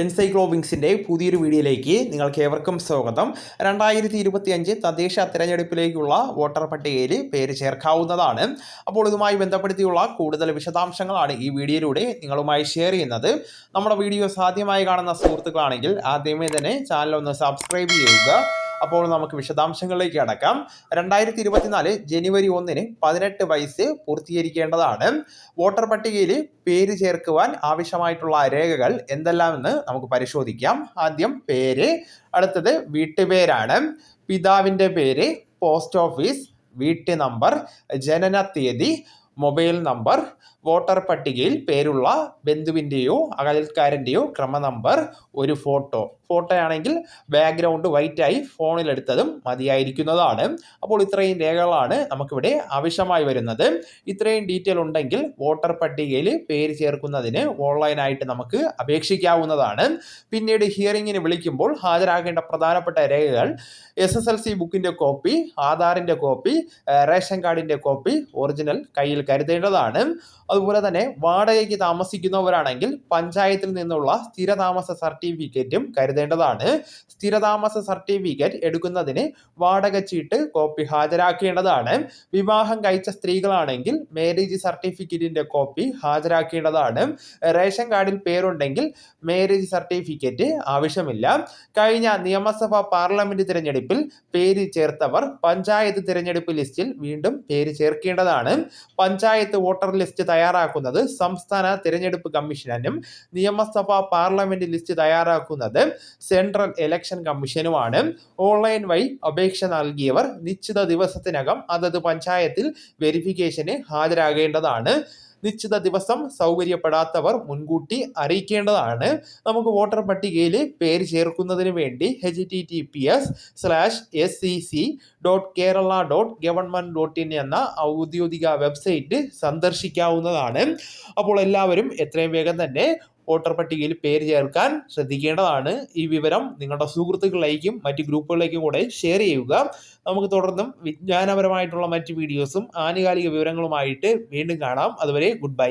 എൻസൈക്ലോബിങ്സിന്റെ പുതിയൊരു വീഡിയോയിലേക്ക് നിങ്ങൾക്ക് ഏവർക്കും സ്വാഗതം. രണ്ടായിരത്തി ഇരുപത്തി അഞ്ച് തദ്ദേശ തിരഞ്ഞെടുപ്പിലേക്കുള്ള വോട്ടർ പട്ടികയിൽ പേര് ചേർക്കാവുന്നതാണ്. അപ്പോൾ ഇതുമായി ബന്ധപ്പെടുത്തിയുള്ള കൂടുതൽ വിശദാംശങ്ങളാണ് ഈ വീഡിയോയിലൂടെ നിങ്ങളുമായി ഷെയർ ചെയ്യുന്നത്. നമ്മുടെ വീഡിയോ സാധ്യമായി കാണുന്ന സുഹൃത്തുക്കളാണെങ്കിൽ ആദ്യമേ തന്നെ ചാനൽ ഒന്ന് സബ്സ്ക്രൈബ് ചെയ്യുക. അപ്പോൾ നമുക്ക് വിശദാംശങ്ങളിലേക്ക് അടക്കാം. രണ്ടായിരത്തി ഇരുപത്തിനാല് ജനുവരി ഒന്നിന് പതിനെട്ട് വയസ്സ് പൂർത്തീകരിക്കേണ്ടതാണ്. വോട്ടർ പട്ടികയിൽ പേര് ചേർക്കുവാൻ ആവശ്യമായിട്ടുള്ള രേഖകൾ എന്തെല്ലാമെന്ന് നമുക്ക് പരിശോധിക്കാം. ആദ്യം പേര് അടുത്തത് വീട്ടുപേരാണ് പിതാവിന്റെ പേര് പോസ്റ്റ് ഓഫീസ് വീട്ടു നമ്പർ ജനന തീയതി മൊബൈൽ നമ്പർ വോട്ടർ പട്ടികയിൽ പേരുള്ള ബന്ധുവിന്റെയോ അകൽക്കാരന്റെയോ ക്രമ നമ്പർ ഒരു ഫോട്ടോ. ഫോട്ടോയാണെങ്കിൽ ബാക്ക്ഗ്രൗണ്ട് വൈറ്റായി ഫോണിലെടുത്തതും മതിയായിരിക്കുന്നതാണ്. അപ്പോൾ ഇത്രയും രേഖകളാണ് നമുക്കിവിടെ ആവശ്യമായി വരുന്നത്. ഇത്രയും ഡീറ്റെയിൽ ഉണ്ടെങ്കിൽ വോട്ടർ പട്ടികയിൽ പേര് ചേർക്കുന്നതിന് ഓൺലൈനായിട്ട് നമുക്ക് അപേക്ഷിക്കാവുന്നതാണ്. പിന്നീട് ഹിയറിങ്ങിന് വിളിക്കുമ്പോൾ ഹാജരാകേണ്ട പ്രധാനപ്പെട്ട രേഖകൾ എസ് എസ് എൽ സി ബുക്കിന്റെ കോപ്പി ആധാറിന്റെ കോപ്പി റേഷൻ കാർഡിന്റെ കോപ്പി ഒറിജിനൽ കയ്യിൽ കരുതേണ്ടതാണ്. അതുപോലെ തന്നെ വാടകയ്ക്ക് താമസിക്കുന്നവരാണെങ്കിൽ പഞ്ചായത്തിൽ നിന്നുള്ള സ്ഥിരതാമസ സർട്ടിഫിക്കറ്റും കരുതേണ്ടതാണ്. സ്ഥിരതാമസ സർട്ടിഫിക്കറ്റ് എടുക്കുന്നതിന് വാടക ചീട്ട് കോപ്പി ഹാജരാക്കേണ്ടതാണ്. വിവാഹം കഴിച്ച സ്ത്രീകളാണെങ്കിൽ മാരേജ് സർട്ടിഫിക്കറ്റിന്റെ കോപ്പി ഹാജരാക്കേണ്ടതാണ്. റേഷൻ കാർഡിൽ പേരുണ്ടെങ്കിൽ മാരേജ് സർട്ടിഫിക്കറ്റ് ആവശ്യമില്ല. കഴിഞ്ഞ നിയമസഭാ പാർലമെന്റ് തിരഞ്ഞെടുപ്പിൽ പേര് ചേർത്തവർ പഞ്ചായത്ത് തിരഞ്ഞെടുപ്പ് ലിസ്റ്റിൽ വീണ്ടും പേര് ചേർക്കേണ്ടതാണ്. പഞ്ചായത്ത് വോട്ടർ ലിസ്റ്റ് തയ്യാറാക്കുന്നത് സംസ്ഥാന തിരഞ്ഞെടുപ്പ് കമ്മീഷനും നിയമസഭാ പാർലമെന്റ് ലിസ്റ്റ് തയ്യാറാക്കുന്നത് സെൻട്രൽ ഇലക്ഷൻ കമ്മീഷനുമാണ്. ഓൺലൈൻ വഴി അപേക്ഷ നൽകിയവർ നിശ്ചിത ദിവസത്തിനകം അതത് പഞ്ചായത്തിൽ വെരിഫിക്കേഷന് ഹാജരാകേണ്ടതാണ്. നിശ്ചിത ദിവസം സൗകര്യപ്പെടാത്തവർ മുൻകൂട്ടി അറിയിക്കേണ്ടതാണ്. നമുക്ക് വോട്ടർ പട്ടികയിൽ പേര് ചേർക്കുന്നതിന് വേണ്ടി H T T P S slash S C C dot Kerala dot government dot in എന്ന ഔദ്യോഗിക വെബ്സൈറ്റ് സന്ദർശിക്കാവുന്നതാണ്. അപ്പോൾ എല്ലാവരും എത്രയും വേഗം തന്നെ വോട്ടർ പട്ടികയിൽ പേര് ചേർക്കാൻ ശ്രദ്ധിക്കേണ്ടതാണ്. ഈ വിവരം നിങ്ങളുടെ സുഹൃത്തുക്കളിലേക്കും മറ്റ് ഗ്രൂപ്പുകളിലേക്കും കൂടെ ഷെയർ ചെയ്യുക. നമുക്ക് തുടർന്നും വിജ്ഞാനപരമായിട്ടുള്ള മറ്റ് വീഡിയോസും ആനുകാലിക വിവരങ്ങളുമായിട്ട് വീണ്ടും കാണാം. അതുവരെ ഗുഡ് ബൈ.